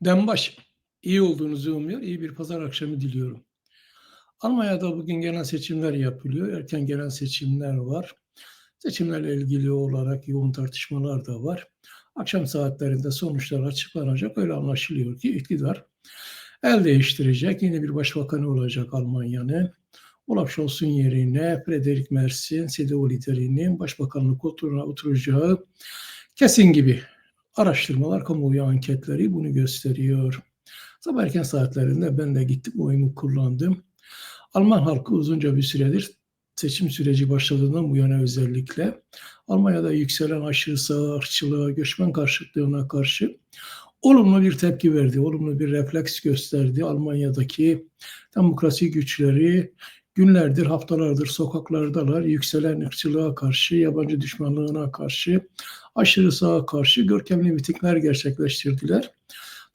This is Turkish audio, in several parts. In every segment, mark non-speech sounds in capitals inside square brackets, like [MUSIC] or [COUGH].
Dembaş, iyi olduğunuzu umuyor, iyi bir pazar akşamı diliyorum. Almanya'da bugün genel seçimler yapılıyor, erken genel seçimler var. Seçimlerle ilgili olarak yoğun tartışmalar da var. Akşam saatlerinde sonuçlar açıklanacak. Öyle anlaşılıyor ki iktidar el değiştirecek. Yeni bir başbakanı olacak Almanya'nın. Olaf Scholz'un yerine Friedrich Merz'in CDU liderinin başbakanlık koltuğuna oturacağı kesin gibi. Araştırmalar, kamuoyu anketleri bunu gösteriyor. Sabah erken saatlerinde ben de gittim oyumu kullandım. Alman halkı uzunca bir süredir seçim süreci başladığından bu yana özellikle Almanya'da yükselen aşırı sağ ırkçılığa, göçmen karşıtlığına karşı olumlu bir tepki verdi, olumlu bir refleks gösterdi. Almanya'daki demokrasi güçleri günlerdir, haftalardır sokaklardalar. Yükselen ırkçılığa karşı, yabancı düşmanlığına karşı, aşırı sağa karşı görkemli mitingler gerçekleştirdiler.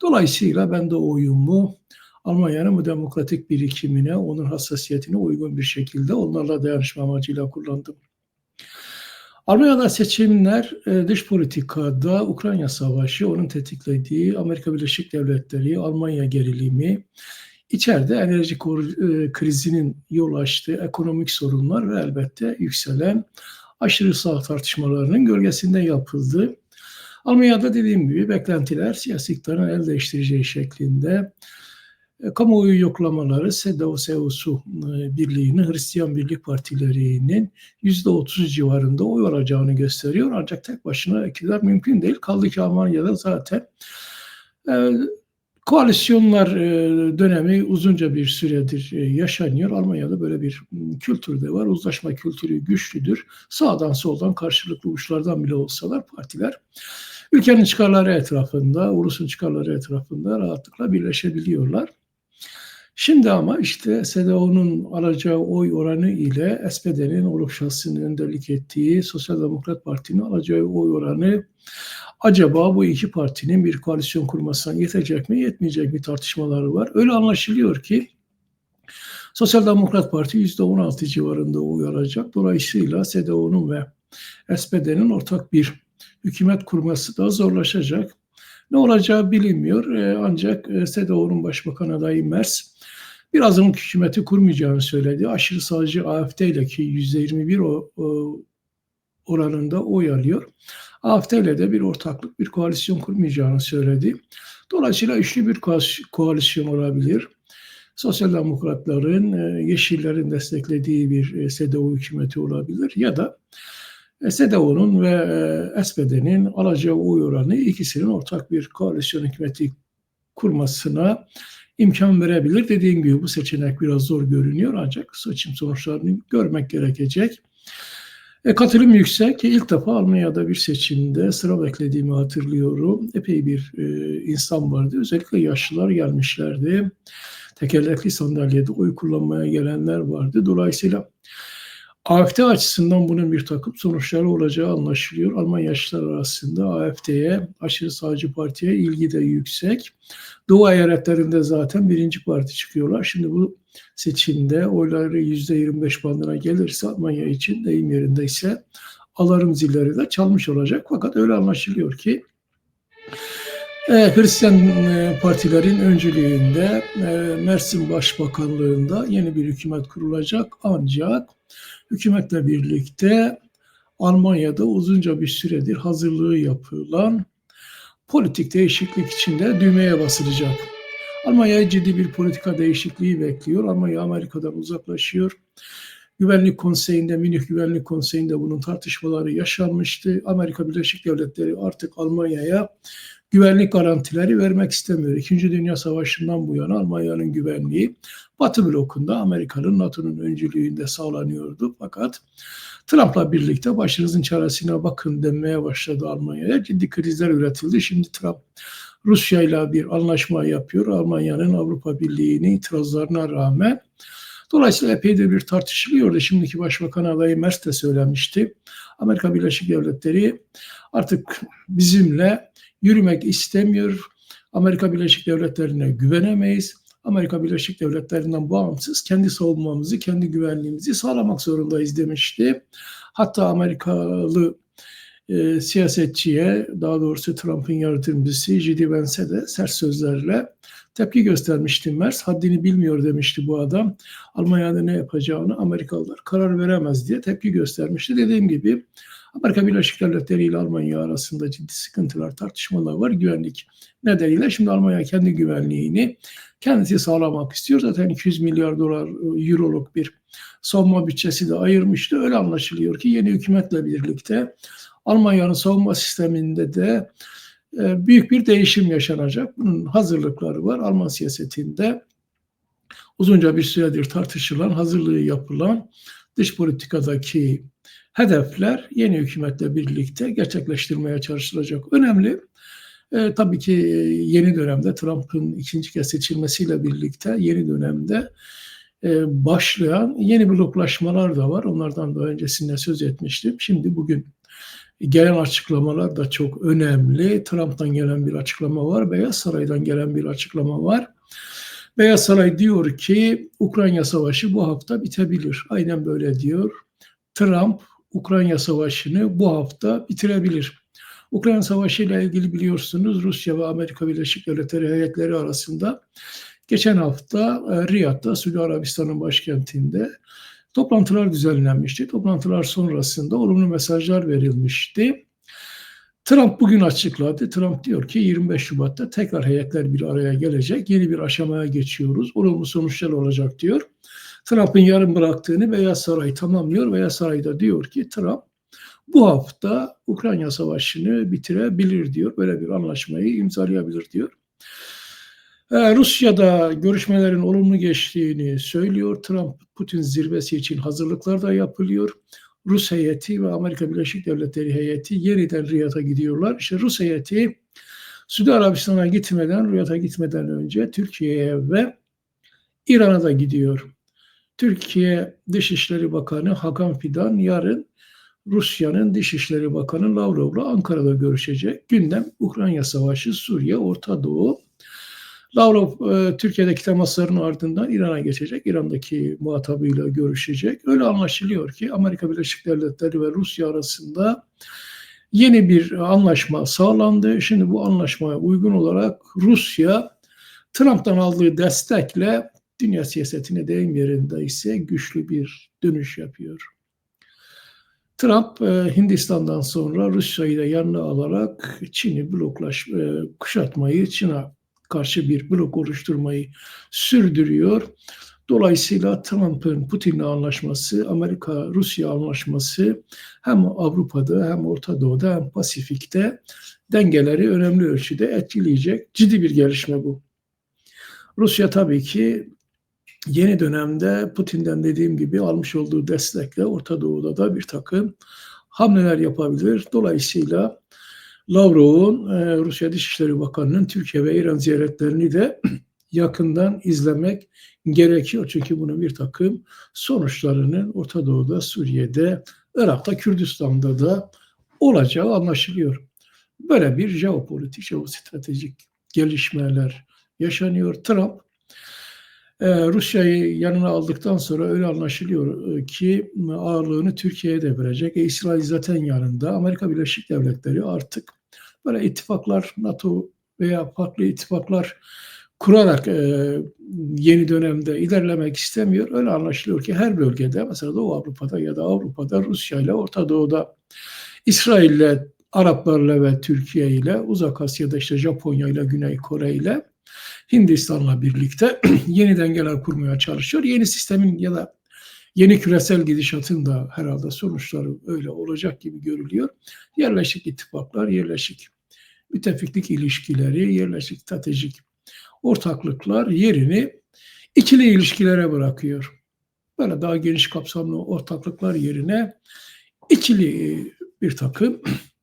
Dolayısıyla ben de oyumu Almanya'nın bu demokratik birikimine, onun hassasiyetine uygun bir şekilde onlarla dayanışma amacıyla kullandım. Almanya'da seçimler e, dış politikada Ukrayna Savaşı, onun tetiklediği Amerika Birleşik Devletleri, Almanya gerilimi, içeride enerji e, krizinin yol açtığı ekonomik sorunlar ve elbette yükselen aşırı sağ tartışmalarının gölgesinde yapıldı. Almanya'da dediğim gibi beklentiler siyasi iktidarın el değiştireceği şeklinde e, kamuoyu yoklamaları SEDAV-SEUSU e, Birliği'nin Hristiyan Birlik Partilerinin %30 civarında oy alacağını gösteriyor. Ancak tek başına iktidar mümkün değil. Kaldı ki Almanya'da zaten koalisyonlar dönemi uzunca bir süredir yaşanıyor. Almanya'da böyle bir kültür de var. Uzlaşma kültürü güçlüdür. Sağdan soldan karşılıklı uçlardan bile olsalar partiler ülkenin çıkarları etrafında, ulusun çıkarları etrafında rahatlıkla birleşebiliyorlar. Şimdi ama işte SDO'nun alacağı oy oranı ile SPD'nin Olaf Şahsı'nın önderlik ettiği Sosyal Demokrat Parti'nin alacağı oy oranı acaba bu iki partinin bir koalisyon kurmasına yetecek mi yetmeyecek mi tartışmaları var. Öyle anlaşılıyor ki Sosyal Demokrat Parti %16 civarında oy alacak. Dolayısıyla SDO'nun ve SPD'nin ortak bir hükümet kurması da zorlaşacak. Ne olacağı bilinmiyor. Ee, ancak e, SDO'nun başbakan adayı Mers bir azınlık hükümeti kurmayacağını söyledi. Aşırı sağcı AFD ile ki %21 o, o oranında oy alıyor. AFD ile de bir ortaklık, bir koalisyon kurmayacağını söyledi. Dolayısıyla üçlü bir koalisyon olabilir. Sosyal Demokratların, e, Yeşillerin desteklediği bir e, SDO hükümeti olabilir ya da e, SDO'nun ve SPD'nin alacağı oy oranı ikisinin ortak bir koalisyon hükümeti kurmasına imkan verebilir. Dediğim gibi bu seçenek biraz zor görünüyor ancak seçim sonuçlarını görmek gerekecek. E, katılım yüksek. İlk defa Almanya'da bir seçimde sıra beklediğimi hatırlıyorum. Epey bir e, insan vardı. Özellikle yaşlılar gelmişlerdi. Tekerlekli sandalyede oy kullanmaya gelenler vardı. Dolayısıyla AFD açısından bunun bir takım sonuçları olacağı anlaşılıyor. Alman yaşlılar arasında AFD'ye, aşırı sağcı partiye ilgi de yüksek. Doğu eyaletlerinde zaten birinci parti çıkıyorlar. Şimdi bu seçimde oyları %25 bandına gelirse Almanya için deyim yerindeyse alarm zilleri de çalmış olacak. Fakat öyle anlaşılıyor ki e, Hristiyan e, partilerin öncülüğünde e, Mersin Başbakanlığında yeni bir hükümet kurulacak ancak hükümetle birlikte Almanya'da uzunca bir süredir hazırlığı yapılan politik değişiklik içinde düğmeye basılacak. Almanya ciddi bir politika değişikliği bekliyor. Almanya Amerika'dan uzaklaşıyor. Güvenlik Konseyi'nde, Münih Güvenlik Konseyi'nde bunun tartışmaları yaşanmıştı. Amerika Birleşik Devletleri artık Almanya'ya güvenlik garantileri vermek istemiyor. İkinci Dünya Savaşı'ndan bu yana Almanya'nın güvenliği Batı blokunda Amerika'nın NATO'nun öncülüğünde sağlanıyordu. Fakat Trump'la birlikte başınızın çaresine bakın denmeye başladı Almanya'ya. Ciddi krizler üretildi. Şimdi Trump Rusya ile bir anlaşma yapıyor. Almanya'nın Avrupa Birliği'nin itirazlarına rağmen. Dolayısıyla epeydir bir tartışılıyordu. Şimdiki Başbakan adayı Merz de söylemişti. Amerika Birleşik Devletleri artık bizimle yürümek istemiyor. Amerika Birleşik Devletleri'ne güvenemeyiz. Amerika Birleşik Devletleri'nden bağımsız kendi savunmamızı, kendi güvenliğimizi sağlamak zorundayız demişti. Hatta Amerikalı e, siyasetçiye, daha doğrusu Trump'ın yardımcısı J.D. Vance'e de sert sözlerle tepki göstermişti Mers. Haddini bilmiyor demişti bu adam. Almanya'da ne yapacağını Amerikalılar karar veremez diye tepki göstermişti. Dediğim gibi Amerika Birleşik Devletleri ile Almanya arasında ciddi sıkıntılar, tartışmalar var güvenlik nedeniyle. Şimdi Almanya kendi güvenliğini kendisi sağlamak istiyor. Zaten 200 milyar dolar euroluk bir savunma bütçesi de ayırmıştı. Öyle anlaşılıyor ki yeni hükümetle birlikte Almanya'nın savunma sisteminde de e, büyük bir değişim yaşanacak. Bunun hazırlıkları var. Alman siyasetinde uzunca bir süredir tartışılan, hazırlığı yapılan dış politikadaki hedefler yeni hükümetle birlikte gerçekleştirmeye çalışılacak. Önemli. E, tabii ki yeni dönemde Trump'ın ikinci kez seçilmesiyle birlikte yeni dönemde e, başlayan yeni bloklaşmalar da var. Onlardan da öncesinde söz etmiştim. Şimdi bugün gelen açıklamalar da çok önemli. Trump'tan gelen bir açıklama var, Beyaz Saray'dan gelen bir açıklama var. Beyaz Saray diyor ki Ukrayna Savaşı bu hafta bitebilir. Aynen böyle diyor. Trump Ukrayna Savaşı'nı bu hafta bitirebilir. Ukrayna Savaşı ile ilgili biliyorsunuz Rusya ve Amerika Birleşik Devletleri heyetleri arasında geçen hafta e, Riyad'da Suudi Arabistan'ın başkentinde toplantılar düzenlenmişti. Toplantılar sonrasında olumlu mesajlar verilmişti. Trump bugün açıkladı. Trump diyor ki 25 Şubat'ta tekrar heyetler bir araya gelecek. Yeni bir aşamaya geçiyoruz. Olumlu sonuçlar olacak diyor. Trump'ın yarım bıraktığını Beyaz Saray tamamlıyor. Beyaz Saray da diyor ki Trump bu hafta Ukrayna Savaşı'nı bitirebilir diyor. Böyle bir anlaşmayı imzalayabilir diyor. Ee, Rusya'da görüşmelerin olumlu geçtiğini söylüyor. Trump-Putin zirvesi için hazırlıklar da yapılıyor. Rus heyeti ve Amerika Birleşik Devletleri heyeti yeniden Riyad'a gidiyorlar. İşte Rus heyeti Suudi Arabistan'a gitmeden, Riyad'a gitmeden önce Türkiye'ye ve İran'a da gidiyor. Türkiye Dışişleri Bakanı Hakan Fidan yarın Rusya'nın Dışişleri Bakanı Lavrov'la Ankara'da görüşecek. Gündem Ukrayna Savaşı, Suriye, Orta Doğu. Lavrov e, Türkiye'deki temasların ardından İran'a geçecek. İran'daki muhatabıyla görüşecek. Öyle anlaşılıyor ki Amerika Birleşik Devletleri ve Rusya arasında yeni bir anlaşma sağlandı. Şimdi bu anlaşmaya uygun olarak Rusya Trump'tan aldığı destekle dünya siyasetine deyim yerinde ise güçlü bir dönüş yapıyor. Trump e, Hindistan'dan sonra Rusya'yı da yanına alarak Çin'i bloklaş, e, kuşatmayı, Çin'e karşı bir blok oluşturmayı sürdürüyor. Dolayısıyla Trump'ın Putin'le anlaşması, Amerika-Rusya anlaşması hem Avrupa'da hem Orta Doğu'da hem Pasifik'te dengeleri önemli ölçüde etkileyecek ciddi bir gelişme bu. Rusya tabii ki yeni dönemde Putin'den dediğim gibi almış olduğu destekle Orta Doğu'da da bir takım hamleler yapabilir. Dolayısıyla Lavrov'un e, Rusya Dışişleri Bakanı'nın Türkiye ve İran ziyaretlerini de [CLEARS THROAT] yakından izlemek gerekiyor. Çünkü bunun bir takım sonuçlarının Orta Doğu'da, Suriye'de, Irak'ta, Kürdistan'da da olacağı anlaşılıyor. Böyle bir jeopolitik, jeostratejik gelişmeler yaşanıyor. Trump Rusya'yı yanına aldıktan sonra öyle anlaşılıyor e, ki ağırlığını Türkiye'ye de verecek. E, İsrail zaten yanında. Amerika Birleşik Devletleri artık böyle ittifaklar, NATO veya farklı ittifaklar kurarak e, yeni dönemde ilerlemek istemiyor. Öyle anlaşılıyor ki her bölgede mesela Doğu Avrupa'da ya da Avrupa'da Rusya ile Orta Doğu'da İsrail ile Araplarla ve Türkiye ile Uzak Asya'da işte Japonya ile Güney Kore ile Hindistan'la birlikte [CLEARS THROAT] yeni dengeler kurmaya çalışıyor. Yeni sistemin ya da yeni küresel gidişatın da herhalde sonuçları öyle olacak gibi görülüyor. Yerleşik ittifaklar, yerleşik müttefiklik ilişkileri, yerleşik stratejik ortaklıklar yerini ikili ilişkilere bırakıyor. Böyle daha geniş kapsamlı ortaklıklar yerine ikili bir takım [CLEARS THROAT]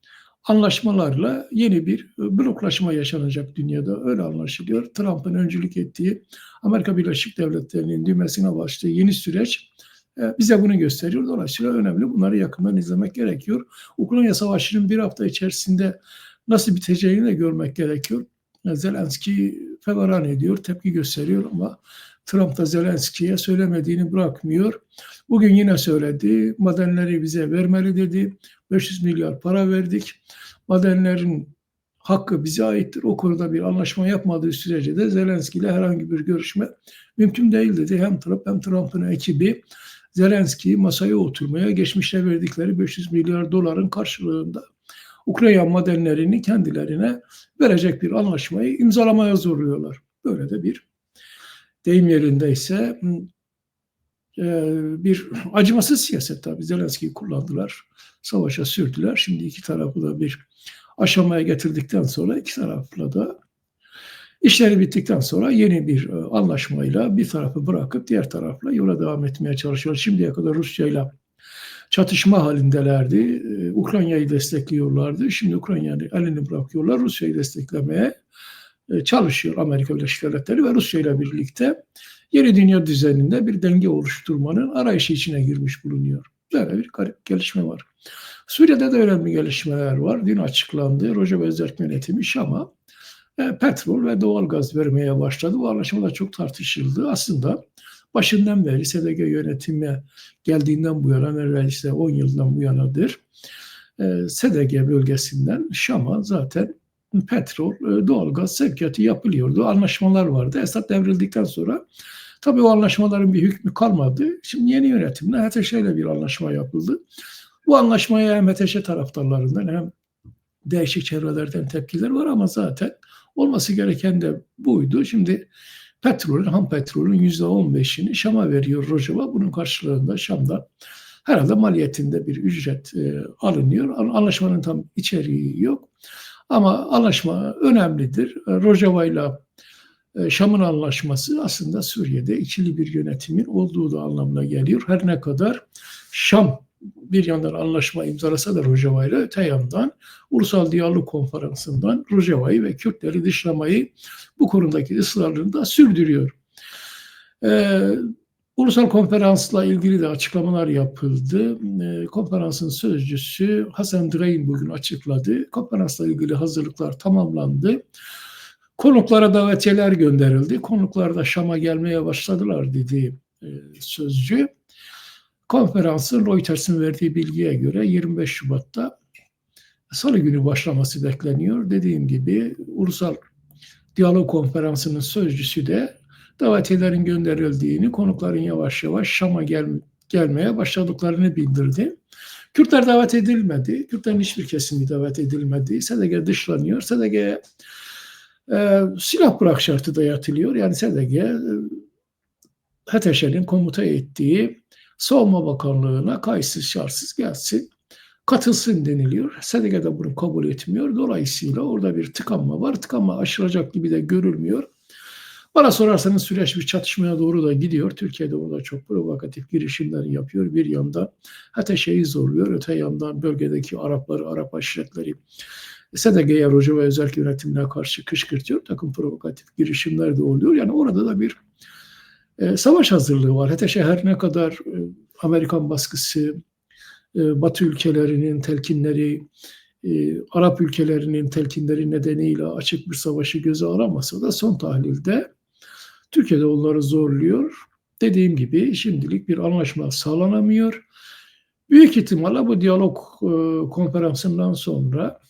anlaşmalarla yeni bir e, bloklaşma yaşanacak dünyada öyle anlaşılıyor. Trump'ın öncülük ettiği Amerika Birleşik Devletleri'nin düğmesine başladığı yeni süreç e, bize bunu gösteriyor. Dolayısıyla önemli. Bunları yakından izlemek gerekiyor. Ukrayna Savaşı'nın bir hafta içerisinde nasıl biteceğini de görmek gerekiyor. Zelenski feveran ediyor, tepki gösteriyor ama Trump da Zelenski'ye söylemediğini bırakmıyor. Bugün yine söyledi. Madenleri bize vermeli dedi. 500 milyar para verdik. Madenlerin hakkı bize aittir. O konuda bir anlaşma yapmadığı sürece de Zelenski ile herhangi bir görüşme mümkün değil dedi. Hem Trump hem Trump'ın ekibi Zelenski'yi masaya oturmaya geçmişte verdikleri 500 milyar doların karşılığında Ukrayna madenlerini kendilerine verecek bir anlaşmayı imzalamaya zorluyorlar. Böyle de bir deyim yerindeyse e, bir acımasız siyaset tabii. Zelenski'yi kullandılar, savaşa sürdüler. Şimdi iki tarafı da bir aşamaya getirdikten sonra iki tarafla da işleri bittikten sonra yeni bir e, anlaşmayla bir tarafı bırakıp diğer tarafla yola devam etmeye çalışıyor. Şimdiye kadar Rusya ile çatışma halindelerdi. E, Ukrayna'yı destekliyorlardı. Şimdi Ukrayna'yı elini bırakıyorlar. Rusya'yı desteklemeye çalışıyor Amerika Birleşik Devletleri ve Rusya ile birlikte yeni dünya düzeninde bir denge oluşturmanın arayışı içine girmiş bulunuyor. Böyle bir garip gelişme var. Suriye'de de önemli gelişmeler var. Dün açıklandı. Rojava Özerk Yönetimi Şam'a e, petrol ve doğal gaz vermeye başladı. Bu anlaşma da çok tartışıldı. Aslında başından beri SDG yönetime geldiğinden bu yana neredeyse 10 yıldan bu yanadır. E, SDG bölgesinden Şam'a zaten petrol, e, doğal gaz sevkiyatı yapılıyordu. Anlaşmalar vardı. Esad devrildikten sonra tabii o anlaşmaların bir hükmü kalmadı. Şimdi yeni yönetimle HTŞ ile bir anlaşma yapıldı. Bu anlaşmaya hem HTŞ taraftarlarından hem değişik çevrelerden tepkiler var ama zaten olması gereken de buydu. Şimdi petrolün, ham petrolün yüzde on beşini Şam'a veriyor Rojava. Bunun karşılığında Şam'da herhalde maliyetinde bir ücret e, alınıyor. Anlaşmanın tam içeriği yok. Ama anlaşma önemlidir. Rojava ile Şam'ın anlaşması aslında Suriye'de ikili bir yönetimin olduğu da anlamına geliyor. Her ne kadar Şam bir yandan anlaşma imzalasa da Rojava ile öte yandan Ulusal Diyalog Konferansı'ndan Rojava'yı ve Kürtleri dışlamayı bu konudaki ısrarını da sürdürüyor. Ee, Ulusal konferansla ilgili de açıklamalar yapıldı. Ee, konferansın sözcüsü Hasan Dreyn bugün açıkladı. Konferansla ilgili hazırlıklar tamamlandı. Konuklara davetiyeler gönderildi. Konuklar da Şam'a gelmeye başladılar dedi e, sözcü. Konferansın Reuters'ın verdiği bilgiye göre 25 Şubat'ta Salı günü başlaması bekleniyor. Dediğim gibi Ulusal Diyalog Konferansı'nın sözcüsü de davetiyelerin gönderildiğini, konukların yavaş yavaş Şam'a gel, gelmeye başladıklarını bildirdi. Kürtler davet edilmedi. Kürtlerin hiçbir kesimi davet edilmedi. SDG dışlanıyor. SDG e, silah bırak şartı dayatılıyor. Yani SDG e, HTŞ'nin komuta ettiği Savunma Bakanlığı'na kayıtsız şartsız gelsin, katılsın deniliyor. SDG de bunu kabul etmiyor. Dolayısıyla orada bir tıkanma var. Tıkanma aşılacak gibi de görülmüyor. Bana sorarsanız süreç bir çatışmaya doğru da gidiyor. Türkiye'de orada çok provokatif girişimler yapıyor. Bir yanda şeyi zorluyor. Öte yandan bölgedeki Arapları, Arap aşiretleri SDG'ye Roca ve özel yönetimine karşı kışkırtıyor. Takım provokatif girişimler de oluyor. Yani orada da bir e, savaş hazırlığı var. HTŞ her ne kadar e, Amerikan baskısı, e, Batı ülkelerinin telkinleri, e, Arap ülkelerinin telkinleri nedeniyle açık bir savaşı göze alamasa da son tahlilde Türkiye'de onları zorluyor. Dediğim gibi şimdilik bir anlaşma sağlanamıyor. Büyük ihtimalle bu diyalog e, konferansından sonra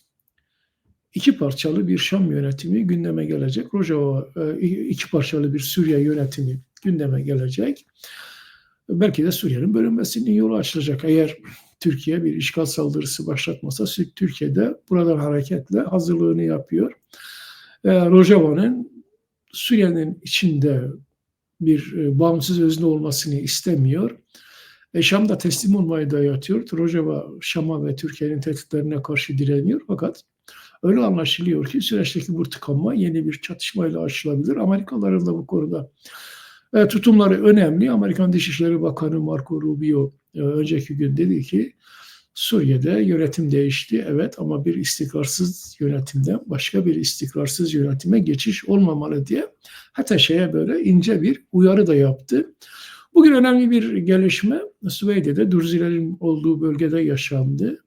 iki parçalı bir Şam yönetimi gündeme gelecek. Rojava e, iki parçalı bir Suriye yönetimi gündeme gelecek. Belki de Suriye'nin bölünmesinin yolu açılacak. Eğer Türkiye bir işgal saldırısı başlatmasa Türkiye'de buradan hareketle hazırlığını yapıyor. E, Rojava'nın Suriye'nin içinde bir e, bağımsız özne olmasını istemiyor. E, Şam da teslim olmayı dayatıyor. Rojava Şam'a ve Türkiye'nin tehditlerine karşı direniyor. Fakat öyle anlaşılıyor ki süreçteki bu tıkanma yeni bir çatışmayla aşılabilir. Amerikalıların da bu konuda e, tutumları önemli. Amerikan Dışişleri Bakanı Marco Rubio e, önceki gün dedi ki Suriye'de yönetim değişti evet ama bir istikrarsız yönetimden başka bir istikrarsız yönetime geçiş olmamalı diye hatta şeye böyle ince bir uyarı da yaptı. Bugün önemli bir gelişme Süveyde'de Dürzilerin olduğu bölgede yaşandı.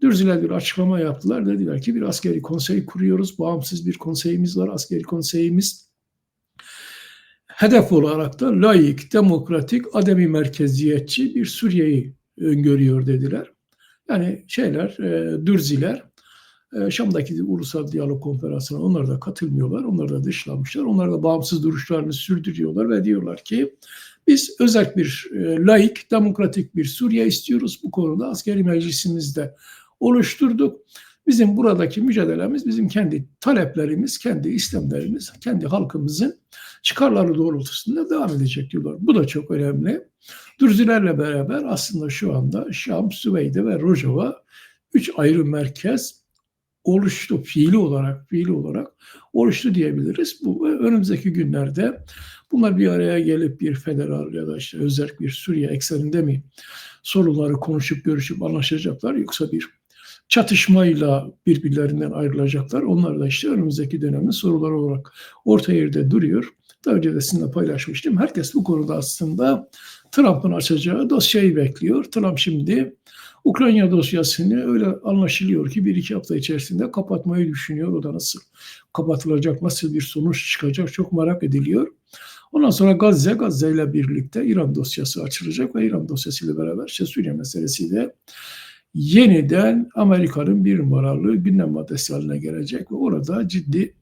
Dürziler bir açıklama yaptılar. Dediler ki bir askeri konsey kuruyoruz. Bağımsız bir konseyimiz var. Askeri konseyimiz hedef olarak da layık, demokratik, ademi merkeziyetçi bir Suriye'yi öngörüyor dediler. Yani şeyler, e, Dürziler e, Şam'daki ulusal diyalog konferansına onlar da katılmıyorlar. Onlar da dışlanmışlar. Onlar da bağımsız duruşlarını sürdürüyorlar ve diyorlar ki biz özel bir e, laik, demokratik bir Suriye istiyoruz. Bu konuda askeri meclisimizde oluşturduk. Bizim buradaki mücadelemiz, bizim kendi taleplerimiz, kendi istemlerimiz, kendi halkımızın çıkarları doğrultusunda devam edecek diyorlar. Bu da çok önemli. Dürzilerle beraber aslında şu anda Şam, Süveyde ve Rojava üç ayrı merkez oluştu fiili olarak fiili olarak oluştu diyebiliriz. Bu önümüzdeki günlerde bunlar bir araya gelip bir federal ya da işte özel bir Suriye ekseninde mi sorunları konuşup görüşüp anlaşacaklar yoksa bir çatışmayla birbirlerinden ayrılacaklar. Onlar da işte önümüzdeki dönemin soruları olarak orta yerde duruyor. Daha önce de sizinle paylaşmıştım. Herkes bu konuda aslında Trump'ın açacağı dosyayı bekliyor. Trump şimdi Ukrayna dosyasını öyle anlaşılıyor ki bir iki hafta içerisinde kapatmayı düşünüyor. O da nasıl kapatılacak, nasıl bir sonuç çıkacak çok merak ediliyor. Ondan sonra Gazze, Gazze ile birlikte İran dosyası açılacak ve İran dosyasıyla beraber işte Suriye meselesi de yeniden Amerika'nın bir numaralı gündem maddesi haline gelecek ve orada ciddi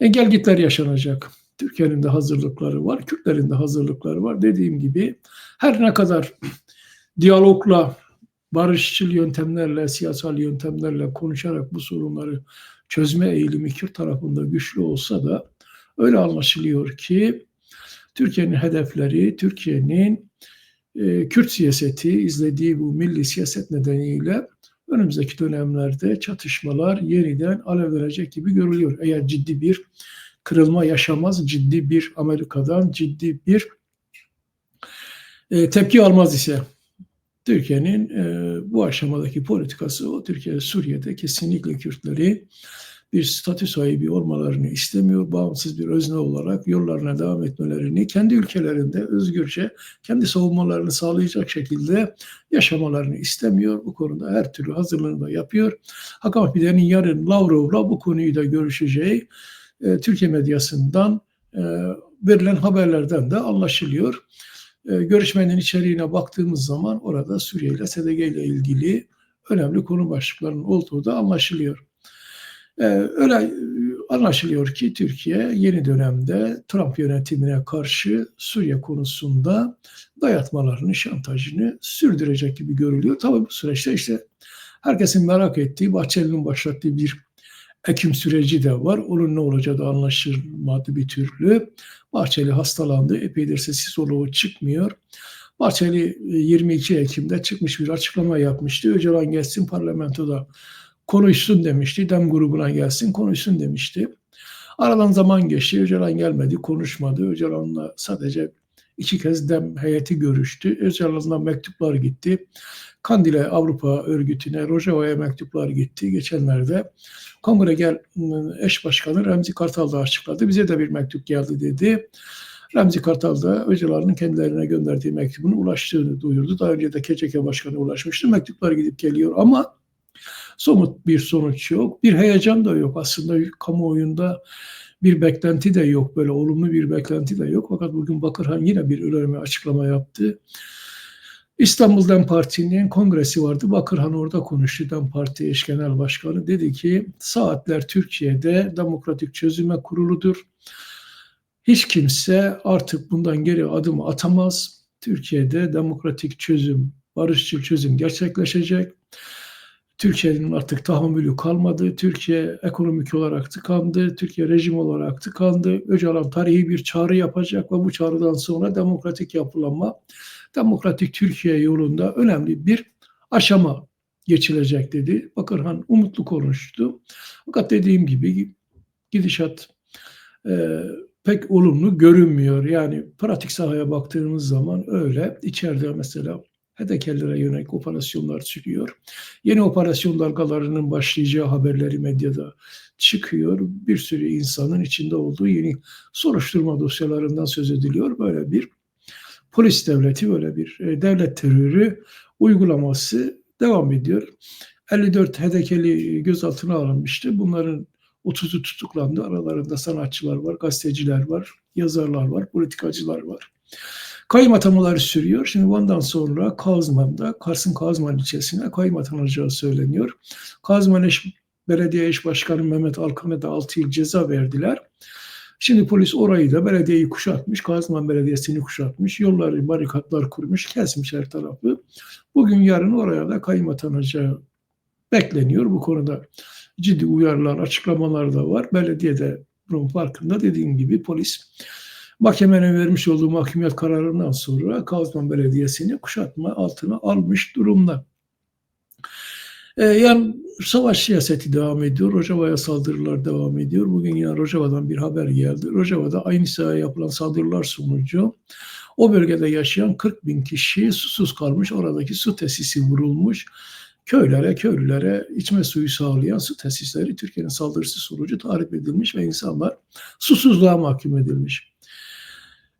engelgitler yaşanacak. Türkiye'nin de hazırlıkları var, Kürtlerin de hazırlıkları var. Dediğim gibi her ne kadar [CLEARS THROAT] diyalogla, barışçıl yöntemlerle, siyasal yöntemlerle konuşarak bu sorunları çözme eğilimi Kürt tarafında güçlü olsa da öyle anlaşılıyor ki Türkiye'nin hedefleri, Türkiye'nin e, Kürt siyaseti izlediği bu milli siyaset nedeniyle önümüzdeki dönemlerde çatışmalar yeniden alevlenecek gibi görülüyor. Eğer ciddi bir kırılma yaşamaz, ciddi bir Amerika'dan ciddi bir e, tepki almaz ise Türkiye'nin e, bu aşamadaki politikası o. Türkiye Suriye'de kesinlikle Kürtleri bir statü sahibi olmalarını istemiyor. Bağımsız bir özne olarak yollarına devam etmelerini, kendi ülkelerinde özgürce kendi savunmalarını sağlayacak şekilde yaşamalarını istemiyor. Bu konuda her türlü hazırlığını da yapıyor. Hakan Ahmedi'nin yarın Lavrov'la bu konuyu da görüşeceği e, Türkiye medyasından e, verilen haberlerden de anlaşılıyor. E, görüşmenin içeriğine baktığımız zaman orada Suriye ile SDG ile ilgili önemli konu başlıklarının olduğu da anlaşılıyor. Ee, öyle e, anlaşılıyor ki Türkiye yeni dönemde Trump yönetimine karşı Suriye konusunda dayatmalarını, şantajını sürdürecek gibi görülüyor. Tabii bu süreçte işte herkesin merak ettiği, Bahçeli'nin başlattığı bir ekim süreci de var. Onun ne olacağı da anlaşılmadı bir türlü. Bahçeli hastalandı. Epeydir sesi soluğu çıkmıyor. Bahçeli 22 e, Ekim'de çıkmış bir açıklama yapmıştı. Öcalan gelsin parlamentoda konuşsun demişti. Dem grubuna gelsin konuşsun demişti. Aradan zaman geçti. Öcalan gelmedi, konuşmadı. Öcalan'la sadece iki kez dem heyeti görüştü. Öcalan'dan mektuplar gitti. Kandil'e Avrupa örgütüne, Rojava'ya mektuplar gitti. Geçenlerde Kongre gel eş başkanı Remzi Kartal da açıkladı. Bize de bir mektup geldi dedi. Remzi Kartal da Öcalan'ın kendilerine gönderdiği mektubun ulaştığını duyurdu. Daha önce de KCK Başkanı ulaşmıştı. Mektuplar gidip geliyor ama somut bir sonuç yok. Bir heyecan da yok. Aslında kamuoyunda bir beklenti de yok. Böyle olumlu bir beklenti de yok. Fakat bugün Bakırhan yine bir önemli açıklama yaptı. İstanbul Dem Parti'nin kongresi vardı. Bakırhan orada konuştu. Dem Parti eş genel başkanı dedi ki saatler Türkiye'de demokratik çözüme kuruludur. Hiç kimse artık bundan geri adım atamaz. Türkiye'de demokratik çözüm, barışçıl çözüm gerçekleşecek. Türkiye'nin artık tahammülü kalmadı. Türkiye ekonomik olarak tıkandı. Türkiye rejim olarak tıkandı. Öcalan tarihi bir çağrı yapacak ve bu çağrıdan sonra demokratik yapılanma, demokratik Türkiye yolunda önemli bir aşama geçilecek dedi. Bakırhan umutlu konuştu. Fakat dediğim gibi gidişat e, pek olumlu görünmüyor. Yani pratik sahaya baktığımız zaman öyle. İçeride mesela HDK'lere yönelik operasyonlar çıkıyor. Yeni operasyon dalgalarının başlayacağı haberleri medyada çıkıyor. Bir sürü insanın içinde olduğu yeni soruşturma dosyalarından söz ediliyor. Böyle bir polis devleti, böyle bir e, devlet terörü uygulaması devam ediyor. 54 HDK'li gözaltına alınmıştı. Bunların 30'u tutuklandı. Aralarında sanatçılar var, gazeteciler var, yazarlar var, politikacılar var. Kayyum atamaları sürüyor. Şimdi ondan sonra Kazman'da, Kars'ın Kazman ilçesine kayyum atanacağı söyleniyor. Kazman eş, Belediye Eş Başkanı Mehmet Alkan'a da 6 yıl ceza verdiler. Şimdi polis orayı da belediyeyi kuşatmış, Kazman Belediyesi'ni kuşatmış, yolları, barikatlar kurmuş, kesmiş her tarafı. Bugün yarın oraya da kayyum atanacağı bekleniyor. Bu konuda ciddi uyarılar, açıklamalar da var. Belediye de bunun farkında. Dediğim gibi polis mahkemenin vermiş olduğu mahkumiyet kararından sonra Kazman Belediyesi'ni kuşatma altına almış durumda. Ee, yani savaş siyaseti devam ediyor. Rojava'ya saldırılar devam ediyor. Bugün yine Rojava'dan bir haber geldi. Rojava'da aynı sahaya yapılan saldırılar sonucu o bölgede yaşayan 40 bin kişi susuz kalmış. Oradaki su tesisi vurulmuş. Köylere, köylülere içme suyu sağlayan su tesisleri Türkiye'nin saldırısı sonucu tahrip edilmiş ve insanlar susuzluğa mahkum edilmiş.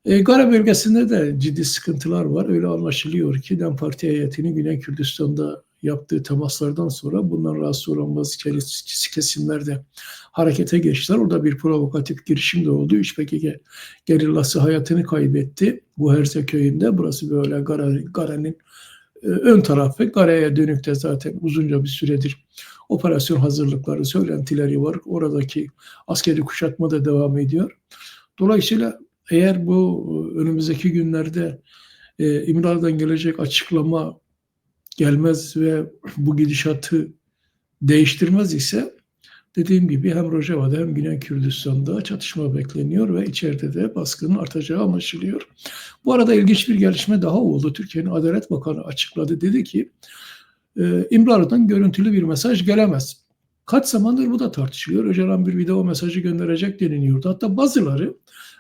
E, Gara bölgesinde de ciddi sıkıntılar var. Öyle anlaşılıyor ki DEM Parti heyetinin Güney Kürdistan'da yaptığı temaslardan sonra bundan rahatsız olan bazı kesimler de harekete geçtiler. Orada bir provokatif girişim de oldu. 3 PKK gerillası hayatını kaybetti. Bu Herze köyünde. Burası böyle Gara, Gara'nın e, ön tarafı. Gara'ya dönük de zaten uzunca bir süredir operasyon hazırlıkları, söylentileri var. Oradaki askeri kuşatma da devam ediyor. Dolayısıyla eğer bu e, önümüzdeki günlerde e, İmralı'dan gelecek açıklama gelmez ve bu gidişatı değiştirmez ise dediğim gibi hem Rojava'da hem Güney Kürdistan'da çatışma bekleniyor ve içeride de baskının artacağı anlaşılıyor. Bu arada ilginç bir gelişme daha oldu. Türkiye'nin Adalet Bakanı açıkladı. Dedi ki e, İmralı'dan görüntülü bir mesaj gelemez. Kaç zamandır bu da tartışılıyor. Öcalan bir video mesajı gönderecek deniliyordu. Hatta bazıları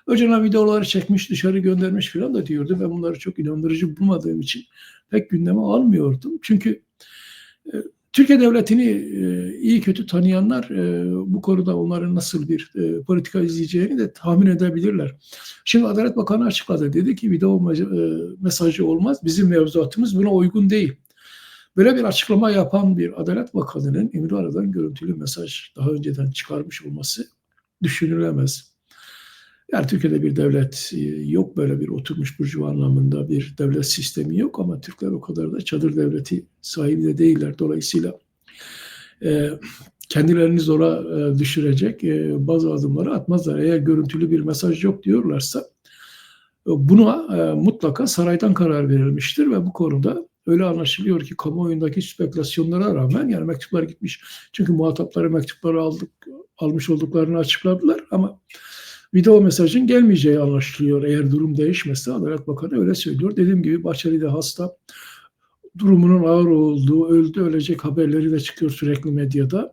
Öcalan videoları çekmiş dışarı göndermiş falan da diyordu. Ben bunları çok inandırıcı bulmadığım için pek gündeme almıyordum. Çünkü e, Türkiye Devleti'ni e, iyi kötü tanıyanlar e, bu konuda onların nasıl bir e, politika izleyeceğini de tahmin edebilirler. Şimdi Adalet Bakanı açıkladı. Dedi ki video e, mesajı olmaz. Bizim mevzuatımız buna uygun değil. Böyle bir açıklama yapan bir Adalet Bakanı'nın İmralı'dan görüntülü mesaj daha önceden çıkarmış olması düşünülemez. Yani Türkiye'de bir devlet e, yok böyle bir oturmuş burjuva anlamında bir devlet sistemi yok ama Türkler o kadar da çadır devleti sahibi de değiller. Dolayısıyla e, kendilerini zora e, düşürecek e, bazı adımları atmazlar. Eğer görüntülü bir mesaj yok diyorlarsa e, buna e, mutlaka saraydan karar verilmiştir ve bu konuda öyle anlaşılıyor ki kamuoyundaki spekülasyonlara rağmen yani mektuplar gitmiş. Çünkü muhatapları mektupları aldık almış olduklarını açıkladılar ama video mesajın gelmeyeceği anlaşılıyor. Eğer durum değişmezse Adalet Bakanı öyle söylüyor. Dediğim gibi Bahçeli de hasta. Durumunun ağır olduğu, öldü ölecek haberleri de çıkıyor sürekli medyada.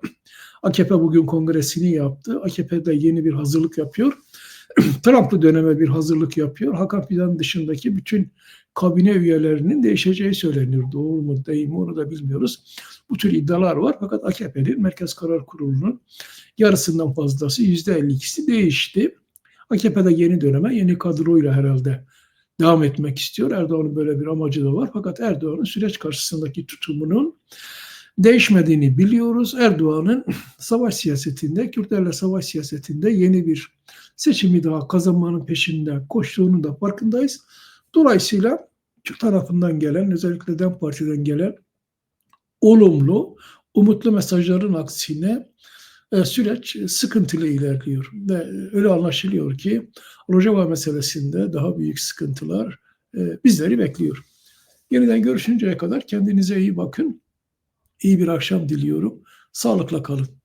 AKP bugün kongresini yaptı. AKP de yeni bir hazırlık yapıyor. [CLEARS THROAT] Trump'lı döneme bir hazırlık yapıyor. Hakan Fidan dışındaki bütün kabine üyelerinin değişeceği söyleniyor. Doğru mu değil mi onu da bilmiyoruz. Bu tür iddialar var fakat AKP'nin Merkez Karar Kurulu'nun yarısından fazlası %52'si değişti. AKP'de yeni döneme yeni kadroyla herhalde devam etmek istiyor. Erdoğan'ın böyle bir amacı da var. Fakat Erdoğan'ın süreç karşısındaki tutumunun değişmediğini biliyoruz. Erdoğan'ın savaş siyasetinde, Kürtlerle savaş siyasetinde yeni bir seçimi daha kazanmanın peşinde koştuğunun da farkındayız. Dolayısıyla Kürt tarafından gelen, özellikle DEM Parti'den gelen olumlu, umutlu mesajların aksine e, süreç sıkıntılı ilerliyor. Ve öyle anlaşılıyor ki Rojava meselesinde daha büyük sıkıntılar e, bizleri bekliyor. Yeniden görüşünceye kadar kendinize iyi bakın. İyi bir akşam diliyorum. Sağlıkla kalın.